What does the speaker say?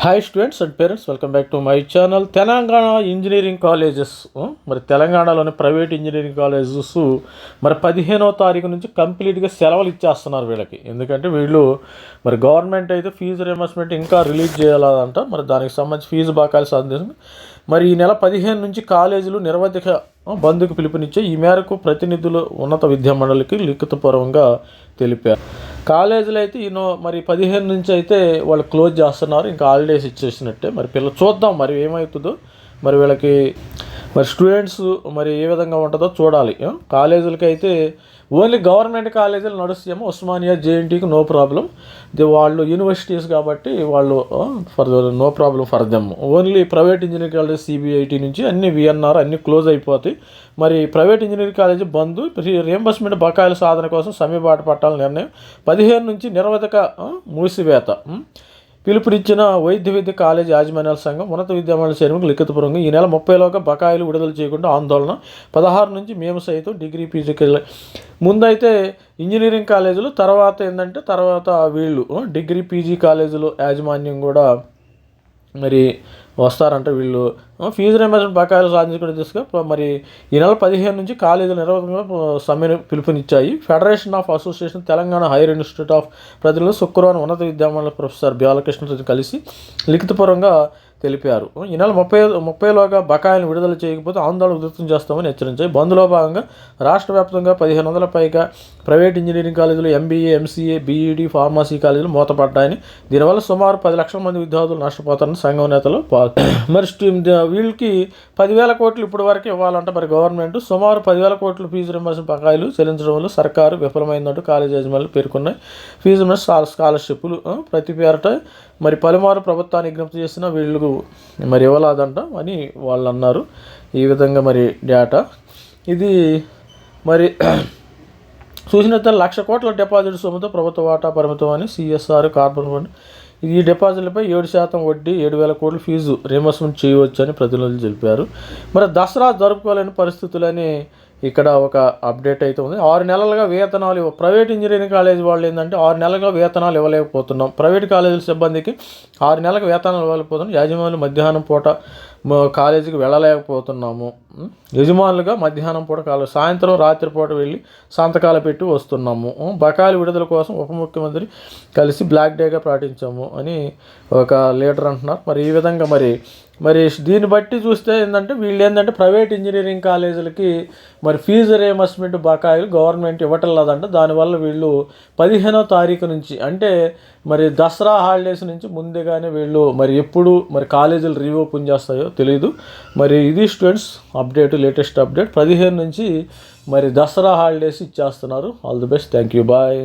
Hi students and parents welcome back to my channel Telangana engineering colleges మరి తెలంగాణలోని private engineering colleges మరి పదిహేనవ తారీఖు నుంచి కంప్లీట్గా సెలవులు ఇచ్చేస్తున్నారు వీళ్ళకి. ఎందుకంటే వీళ్ళు మరి గవర్నమెంట్ అయితే ఫీజు రియంబర్స్మెంట్ ఇంకా రిలీజ్ చేయాలంట. మరి దానికి సంబంధించి ఫీజు బాకాల్సి అందింది మరి ఈ నెల పదిహేను నుంచి కాలేజీలు నిర్వధిక బంద్కు పిలుపునిచ్చే ఈ మేరకు ప్రతినిధులు ఉన్నత విద్యా మండలికి లిఖితపూర్వకంగా తెలిపారు. కాలేజీలు అయితే ఈనో మరి పదిహేను నుంచి అయితే వాళ్ళు క్లోజ్ చేస్తున్నారు. ఇంకా హాలిడేస్ ఇచ్చేసినట్టే. మరి పిల్లలు చూద్దాం మరి ఏమవుతుందో. మరి వీళ్ళకి మరి స్టూడెంట్స్ మరి ఏ విధంగా ఉంటుందో చూడాలి. కాలేజీలకి అయితే ఓన్లీ గవర్నమెంట్ కాలేజీలు నడుస్తాయేమో ఉస్మానియా జేఎన్టీకి నో ప్రాబ్లం ఇది వాళ్ళు యూనివర్సిటీస్ కాబట్టి వాళ్ళు for no problem for them only private engineering college CBIT నుంచి అన్ని విఎన్ఆర్ అన్ని క్లోజ్ అయిపోతాయి. మరి private engineering college bandh reimbursement బకాయిల సాధన కోసం సమీపాట పట్టాల నిర్ణయం. పదిహేను నుంచి నిరవధిక మూసివేత. పిలుపునిచ్చిన వైద్య విద్య కాలేజ్ యాజమాన్యాల సంఘం ఉన్నత విద్యామండలి చైర్మన్కి లిఖితపూర్వకంగా ఈ నెల ముప్పైలోగా బకాయిలు విడుదల చేయకుండా ఆందోళన పదహారు నుంచి మేము సైతం డిగ్రీ పీజీకి ముందైతే ఇంజనీరింగ్ కాలేజీలు తర్వాత ఏంటంటే తర్వాత వీళ్ళు డిగ్రీ పీజీ కాలేజీలు యాజమాన్యం కూడా మరి వస్తారంట వీళ్ళు ఫీజు రియంబర్స్మెంట్ బకాయిలు సాధించుకునే దిశగా మరి ఈ నెల పదిహేను నుంచి కాలేజీలు నిర్వహణ సమ్మెను పిలుపునిచ్చాయి. Federation of association Telangana higher institute of ప్రజలు శుక్రవారం ఉన్నత విద్యామండలి ప్రొఫెసర్ బాలకృష్ణతో కలిసి లిఖితపూర్వకంగా తెలిపారు. ఈ నెల ముప్పై ముప్పైలోగా బకాయిలను విడుదల చేయకపోతే ఆందోళన ఉధృతం చేస్తామని హెచ్చరించాయి. బంద్లో భాగంగా రాష్ట్ర వ్యాప్తంగా పదిహేను వందల పైగా ప్రైవేట్ ఇంజనీరింగ్ కాలేజీలు ఎంబీఏ ఎంసీఏ బీఈడీ ఫార్మసీ కాలేజీలు మూతపడ్డాయని దీనివల్ల సుమారు పది లక్షల మంది విద్యార్థులు నష్టపోతారని సంఘం నేతలు పా- మరి స్టూ- వీళ్ళకి పదివేల కోట్లు ఇప్పటి వరకు ఇవ్వాలంట మరి గవర్నమెంట్. సుమారు పదివేల కోట్లు ఫీజు రింబర్స్మెంట్ బకాయిలు చెల్లించడం వల్ల సర్కారు విఫలమైందంటూ కాలేజ్ యజమానులు పేర్కొన్నాయి. ఫీజు రింబర్స్ స్కాలర్షిప్లు ప్రతి పేరట మరి పలుమారు ప్రభుత్వాన్ని విజ్ఞప్తి చేసిన వీళ్ళకు మరి ఇవ్వలేదంట అని వాళ్ళు అన్నారు. ఈ విధంగా మరి డేటా. ఇది మరి చూసినట్లయితే లక్ష కోట్ల డిపాజిట్ సొమ్ముతో ప్రభుత్వ వాటా పరిమితం అని సిఎస్ఆర్ కార్పొరేట్ ఈ డిపాజిట్లపై ఏడు శాతం వడ్డీ ఏడు వేల కోట్ల ఫీజు రియంబర్స్మెంట్ చేయవచ్చని ప్రతినిధులు తెలిపారు. మరి దసరా జరుపుకోలేని పరిస్థితులని ఇక్కడ ఒక అప్డేట్ అయితే ఉంది. ఆరు నెలలుగా వేతనాలు ఇవ్వ ప్రైవేట్ ఇంజనీరింగ్ కాలేజ్ వాళ్ళు ఏంటంటే ఆరు నెలలుగా వేతనాలు ఇవ్వలేకపోతున్నాం. ప్రైవేట్ కాలేజీల సిబ్బందికి ఆరు నెలలకు వేతనాలు ఇవ్వలేకపోతున్నాం. యాజమాన్యులు మధ్యాహ్నం పూట కాలేజీకి వెళ్ళలేకపోతున్నాము. యజమానులుగా మధ్యాహ్నం పూట కాలేజ్ సాయంత్రం రాత్రి పూట వెళ్ళి సంతకాలు పెట్టి వస్తున్నాము. బకాయిలు బకాయిల విడుదల కోసం ఉప ముఖ్యమంత్రి కలిసి బ్లాక్ డేగా ప్రకటించాము అని ఒక లీడర్ అంటున్నారు. మరి ఈ విధంగా మరి మరి దీన్ని బట్టి చూస్తే ఏంటంటే వీళ్ళు ఏంటంటే ప్రైవేట్ ఇంజనీరింగ్ కాలేజీలకి మరి ఫీజు రియంబర్స్మెంట్ బకాయిలు గవర్నమెంట్ ఇవ్వటం లేదంట. దానివల్ల వీళ్ళు పదిహేనో తారీఖు నుంచి అంటే మరి దసరా హాలిడేస్ నుంచి ముందుగానే వీళ్ళు మరి ఎప్పుడు మరి కాలేజీలు రీఓపెన్ చేస్తాయో తెలియదు మరి ఇది స్టూడెంట్స్ అప్డేట్ లేటెస్ట్ అప్డేట్. పదిహేను నుంచి మరి దసరా హాలిడేస్ ఇచ్చేస్తున్నారు. All the best. Thank you. Bye.